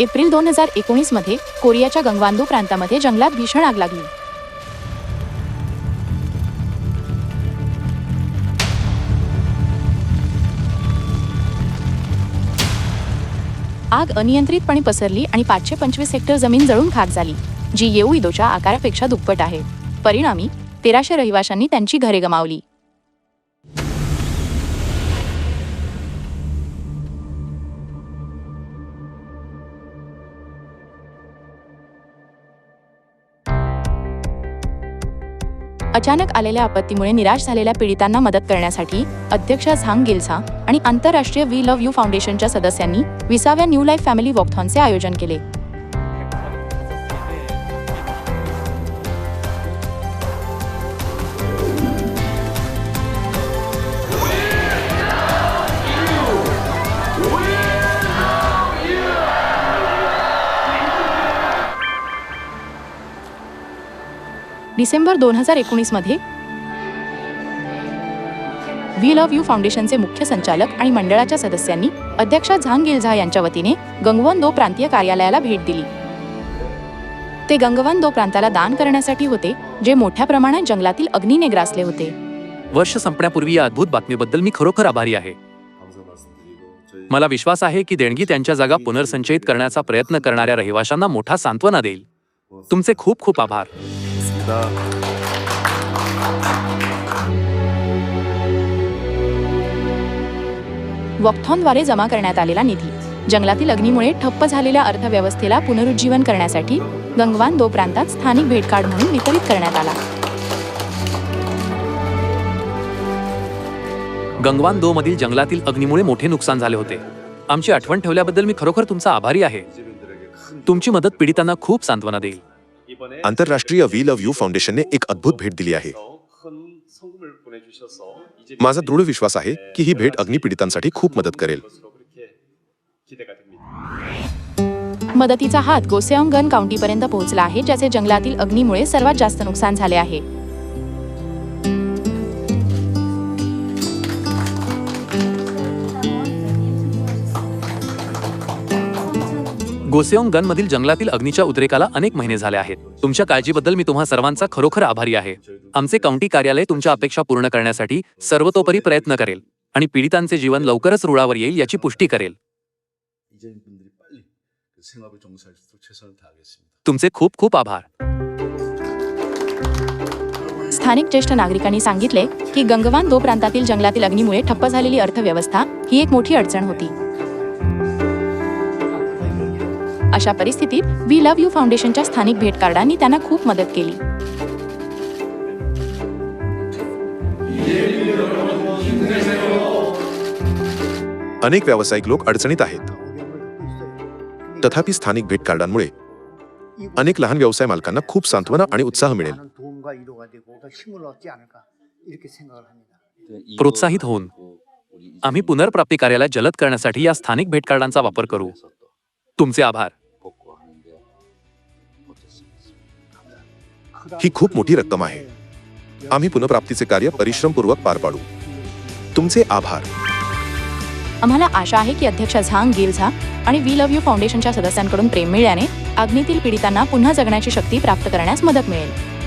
April दोन हजार एकोणीसमध्ये कोरियाच्या गंगवांदो प्रांतामध्ये जंगलात भीषण आग लागली. आग अनियंत्रितपणे पसरली आणि पाचशे पंचवीस हेक्टर जमीन जळून खाक झाली जी येऊ इदोच्या आकारापेक्षा दुप्पट आहे. परिणामी तेराशे रहिवाशांनी त्यांची घरे गमावली. अचानक आलेल्या आपत्तीमुळे निराश झालेल्या पीडितांना मदत करण्यासाठी अध्यक्ष झांग गिल्झा आणि आंतरराष्ट्रीय वी लव्ह यू फाउंडेशनच्या सदस्यांनी विसाव्या न्यू लाईफ फॅमिली वॉकथॉनचे आयोजन केले. डिसेंबर दोन हजार एकोणीसमध्ये व्ही लव्ह यू फाउंडेशनचे मुख्य संचालक आणि मंडळाच्या सदस्यांनी अध्यक्ष झांग गिलझा यांच्या वतीने गंगवन दो प्रांतीय कार्यालयाला भेट दिली. ते गंगवन दो प्रांताला दान करण्यासाठी होते जे मोठ्या प्रमाणात जंगलातील अग्नीने ग्रासले होते. वर्ष संपण्यापूर्वी या अद्भुत बातमीबद्दल मी खरोखर आभारी आहे. मला विश्वास आहे की देणगी त्यांच्या जागा पुनर्संचयित करण्याचा प्रयत्न करणाऱ्या रहिवाशांना मोठा सांत्वना देईल. तुमचे खूप खूप आभार. वॉकथॉनद्वारे जमा करण्यात आलेला निधी जंगलातील अग्नीमुळे ठप्प झालेल्या अर्थव्यवस्थेला पुनरुज्जीवन करण्यासाठी गंगवान दो प्रांतात स्थानिक भेटकार्ड म्हणून वितरित करण्यात आला. गंगवान दो मधील जंगलातील अग्नीमुळे मोठे नुकसान झाले होते. आमची आठवण ठेवल्याबद्दल मी खरोखर तुमचा आभारी आहे. तुमची मदत पीडितांना खूप सांत्वना देईल. आंतरराष्ट्रीय वी लव्ह यू फाउंडेशनने एक अद्भुत भेट दिली आहे. माझा दृढ विश्वास आहे की ही भेट अग्निपीडितांसाठी खूप मदत करेल. मदतीचा हात गोसेऑंगन काउंटीपर्यंत पोहोचला आहे ज्याचे जंगलातील अग्नीमुळे सर्वात जास्त नुकसान झाले आहे. गोसेओंग गनमधील जंगलातील अग्नीच्या उद्रेकाला अनेक महिने झाले आहेत. तुमच्या काळजीबद्दल मी तुम्हा सर्वांचा खरोखर आभारी आहे. आमचे काउंटी कार्यालय तुमच्या अपेक्षा पूर्ण करण्यासाठी सर्वतोपरी प्रयत्न करेल आणि पीडितांचे जीवन लवकरच रुळावर येईल याची पुष्टी करेल. तुमचे खूप खूप आभार. स्थानिक ज्येष्ठ नागरिकांनी सांगितले की गंगवान दो प्रांतातील जंगलातील अग्नीमुळे ठप्प झालेली अर्थव्यवस्था ही एक मोठी अडचण होती. अशा परिस्थितीत वी लव्ह यू फाउंडेशनच्या स्थानिक भेट कार्डांनी त्यांना खूप मदत केली. अनेक व्यावसायिक लोक अडचणीत आहेत. तथापि स्थानिक भेट कार्डांमुळे अनेक लहान व्यवसाय मालकांना खूप सांत्वना आणि उत्साह मिळेल. प्रोत्साहित होऊन आम्ही पुनर्प्राप्ती कार्याला जलद करण्यासाठी या स्थानिक भेट कार्डांचा वापर करू. तुमचे आभार. ही खूप मोठी रक्कम आहे. आम्ही पुनर्प्राप्तीचे कार्य परिश्रमपूर्वक पार पाडू. तुमचे आभार. आम्हाला आशा आहे की अध्यक्ष झांग गिलझा आणि वी लव्ह यू फाउंडेशनच्या सदस्यांकडून प्रेम मिळाल्याने अग्नीतील पीडितांना पुन्हा जगण्याची शक्ती प्राप्त करण्यास मदत मिळेल.